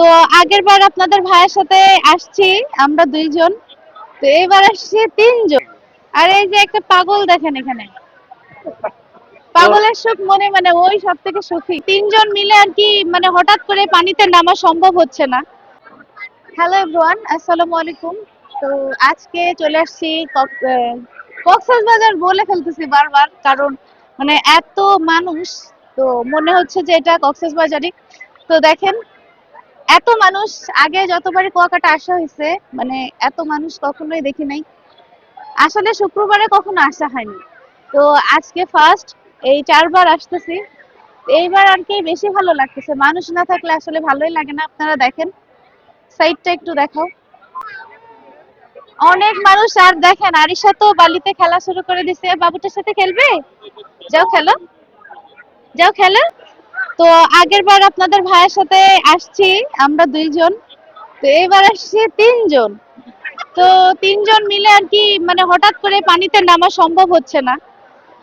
তো আগের বার আপনাদের ভাইয়ের সাথে আসছি, আমরা দুইজন। তো এইবার আসছি তিনজন। আর এই যে একটা পাগল দেখেন এখানে। পাগলের সুখ মনে মানে ওই সব থেকে সুখী। তিনজন মিলে আর কি মানে হঠাৎ করে পানিতে নামা সম্ভব হচ্ছে না। হ্যালো এভরিওয়ান আসসালামু আলাইকুম। তো আজকে চলে আসছি কক্সবাজার বলে ফেলতেছি বারবার, কারণ মানে এত মানুষ, তো মনে হচ্ছে যে এটা কক্সবাজারই। তো দেখেন এত মানুষ, আগে যতবারই কুয়াকাটা আসা হয়েছে মানে এত মানুষ কখনোই দেখি নাই। আসলে শুক্রবারে কখনো আসা হয়নি। তো আজকে ফার্স্ট এই চারবার আসতেছি। এইবার আর কি বেশি ভালো লাগতেছে। মানুষ না থাকলে আসলে ভালোই লাগে না। আপনারা দেখেন। সাইডটা একটু দেখাও। অনেক মানুষ আর দেখেন, আরিশা তো বালিতে খেলা শুরু করে দিছে। বাবুটার সাথে খেলবে? যাও খেলো। যাও খেলো। তো আগের বার আপনাদের ভাইয়ের সাথে আসছি, আমরা দুইজন। তো এবার আসছি তিনজন। তো তিনজন মিলে আর কি মানে হঠাৎ করে পানিতে নামা সম্ভব হচ্ছে না।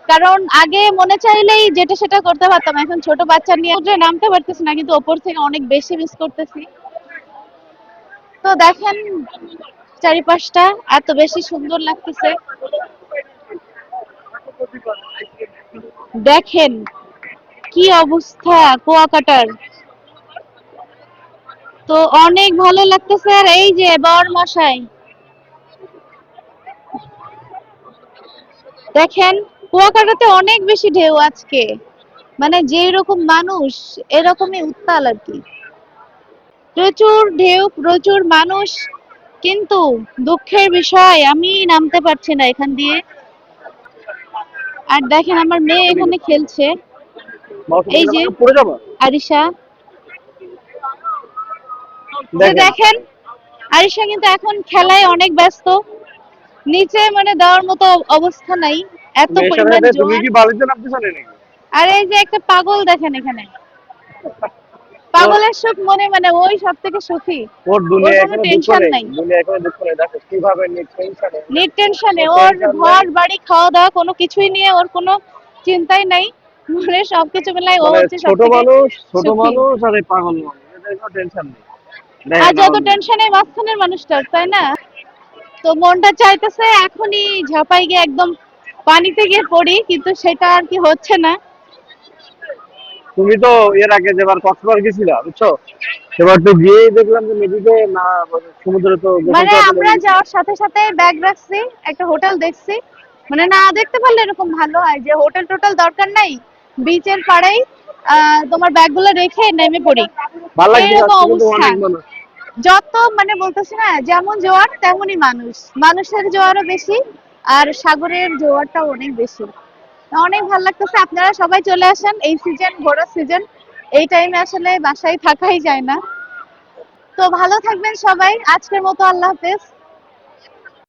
কারণ আগে মনে চাইলেই যেটা সেটা করতে পারতাম, এখন ছোট বাচ্চা নিয়ে নামতে পারতেছি না, কিন্তু ওপর থেকে অনেক বেশি মিস করতেছি। তো দেখেন চারিপাশটা, এত বেশি সুন্দর লাগতেছে। দেখেন কি অবস্থা কুয়াকাটার? তো অনেক ভালো লাগতেছে আর এই যে বর মশাই। দেখেন, কুয়াকাটাতে অনেক বেশি ঢেউ আজকে। মানে যেই রকম মানুষ, এরকমই উত্তাল আর কি। প্রচুর ঢেউ, প্রচুর মানুষ, কিন্তু দুঃখের বিষয়, আমি নামতে পারছি না এখান দিয়ে। আর দেখেন, আমার মেয়ে এখানে খেলছে। এই যে আরিশা। দেখেন। আরিশা কিন্তু এখন খেলায় অনেক ব্যস্ত। নিচে মানে দেওয়ার মতো অবস্থা নাই এত মেয়ের পরিমাণ তুমি কি বালিতে নামতে জানে নাকি? আর এই যে একটা পাগল দেখেন এখানে। পাগলের সুখ মনে মানে ওই সব থেকে সুখী। ওর দুনিয়া এখনও দুঃখ নেই। নাই। দুনিয়া এখনও দুঃখ নেই। দেখো কীভাবে টেনশনে নিট টেনশনে ওর ঘর। বাড়ি খাওয়া দাওয়া কোনো কিছুই নিয়ে ওর কোনো চিন্তাই নাই। মানে সবকিছু মিলাই ও মানে হচ্ছে ছোট মানুষ ছোট মানুষ আর পাগল মানুষ এদের কোনো টেনশন নেই। আর যত টেনশনে মাঝখানের মানুষটার তাই না? তো মনটা চাইতেছে এখনই ঝাপাই গিয়ে একদম পানিতে গিয়ে পড়ি কিন্তু সেটা আর কি হচ্ছে না। তুমি তো এর আগে যেবার কক্সবাজার গেছিলা বুঝছ? সেবার তো গিয়েই দেখলাম যে নদীতে না সমুদ্রে তো মানে আমরা যাওয়ার সাথে সাথে ব্যাগ রাখছি একটা হোটেল দেখছি। মানে না দেখতে পারলে এরকম ভালো হয় যে হোটেল টোটাল দরকার নাই। বিচের পাড়েই তোমার ব্যাগগুলো রেখে নেমে পড়ি। এরকম অবস্থা। যত মানে বলতেছি না যেমন জোয়ার তেমনই মানুষ। মানুষের জোয়ারও বেশি আর সাগরের জোয়ারটাও অনেক বেশি। অনেক ভালো লাগতেছে। আপনারা সবাই চলে আসেন। এই সিজন ঘোরার সিজন এই টাইমে আসলে বাসায় থাকাই যায় না। তো ভালো থাকবেন সবাই। আজকের মতো আল্লাহ হাফেজ।